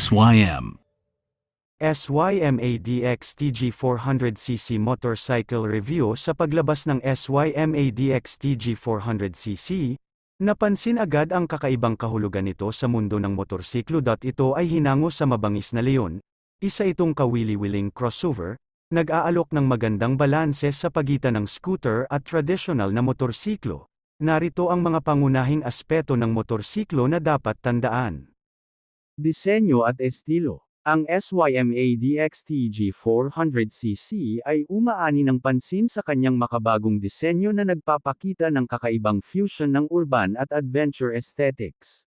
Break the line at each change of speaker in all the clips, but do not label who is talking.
SYM.
SYMADX TG400cc Motorcycle Review Sa paglabas ng SYMADX TG400cc, napansin agad ang kakaibang kahulugan nito sa mundo ng motorsiklo. Ito ay hinango sa mabangis na leon, isa itong kawili-wiling crossover, nag-aalok ng magandang balanse sa pagitan ng scooter at traditional na motorsiklo. Narito ang mga pangunahing aspeto ng motorsiklo na dapat tandaan.
Disenyo at estilo. Ang SYMA DXTG 400cc ay umaani ng pansin sa kanyang makabagong disenyo na nagpapakita ng kakaibang fusion ng urban at adventure aesthetics.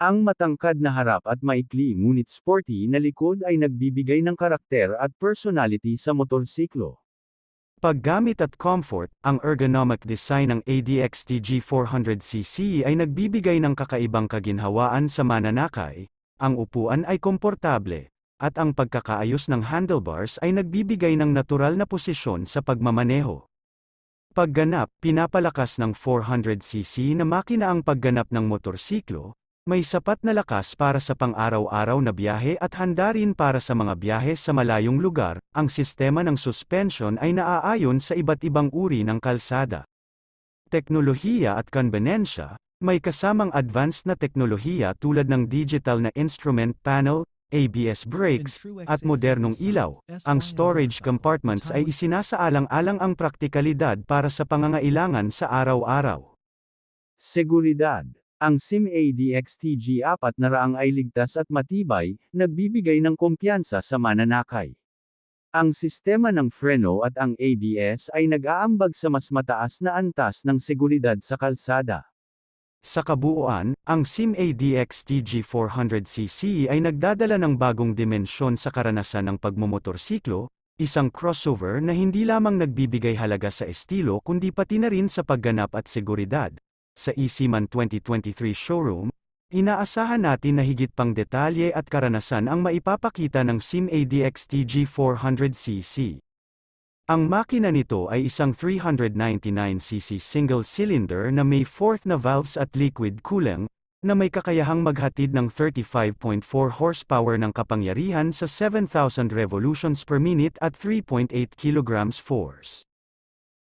Ang matangkad na harap at maikli ngunit sporty na likod ay nagbibigay ng karakter at personality sa motorsiklo.
Paggamit at comfort, ang ergonomic design ng ADXTG 400cc ay nagbibigay ng kakaibang kaginhawaan sa mananakay, ang upuan ay komportable, at ang pagkakaayos ng handlebars ay nagbibigay ng natural na posisyon sa pagmamaneho. Pagganap, pinapalakas ng 400cc na makina ang pagganap ng motorsiklo, may sapat na lakas para sa pang-araw-araw na biyahe at handa rin para sa mga biyahe sa malayong lugar, ang sistema ng suspension ay naaayon sa iba't ibang uri ng kalsada. Teknolohiya at konbenensya, may kasamang advanced na teknolohiya tulad ng digital na instrument panel, ABS brakes, at modernong ilaw. Ang storage compartments ay isinasaalang-alang ang praktikalidad para sa pangangailangan sa araw-araw.
Seguridad. Ang SIM ADXTG4 na raang ay ligtas at matibay, nagbibigay ng kumpiyansa sa mananakay. Ang sistema ng freno at ang ABS ay nag-aambag sa mas mataas na antas ng seguridad sa kalsada.
Sa kabuuan, ang SIM ADX TG400cc ay nagdadala ng bagong dimensyon sa karanasan ng pagmumotorsiklo, isang crossover na hindi lamang nagbibigay halaga sa estilo kundi pati na rin sa pagganap at seguridad. Sa ECMAN 2023 showroom, inaasahan natin na higit pang detalye at karanasan ang maipapakita ng SIM ADX TG400cc. Ang makina nito ay isang 399cc single-cylinder na may fourth na valves at liquid cooling, na may kakayahang maghatid ng 35.4 horsepower ng kapangyarihan sa 7,000 revolutions per minute at 3.8 kg force.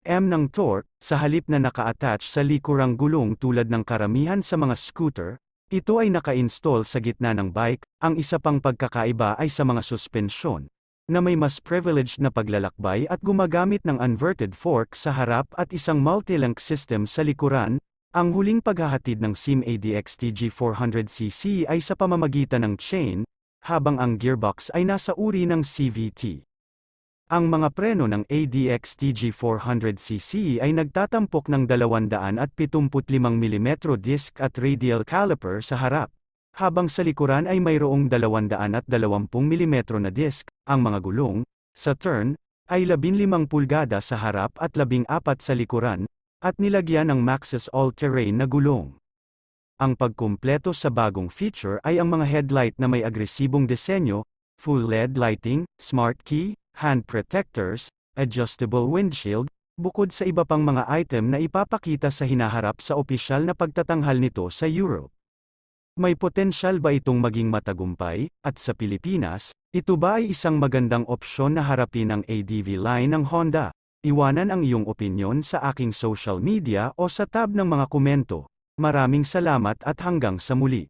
M ng torque, sa halip na naka-attach sa likurang gulong tulad ng karamihan sa mga scooter, ito ay naka-install sa gitna ng bike, ang isa pang pagkakaiba ay sa mga suspensyon, na may mas privileged na paglalakbay at gumagamit ng inverted fork sa harap at isang multi-link system sa likuran, ang huling paghahatid ng SIM ADX TG400cc ay sa pamamagitan ng chain, habang ang gearbox ay nasa uri ng CVT. Ang mga preno ng ADX TG400cc ay nagtatampok ng 275mm disc at radial caliper sa harap, habang sa likuran ay mayroong 220mm na disc, ang mga gulong, sa turn, ay 15 pulgada sa harap at 14 sa likuran, at nilagyan ng Maxxis all-terrain na gulong. Ang pagkumpleto sa bagong feature ay ang mga headlight na may agresibong disenyo, full LED lighting, smart key, hand protectors, adjustable windshield, bukod sa iba pang mga item na ipapakita sa hinaharap sa opisyal na pagtatanghal nito sa Europe. May potensyal ba itong maging matagumpay, at sa Pilipinas, ito ba ay isang magandang opsyon na harapin ang ADV line ng Honda? Iwanan ang iyong opinyon sa aking social media o sa tab ng mga komento. Maraming salamat at hanggang sa muli.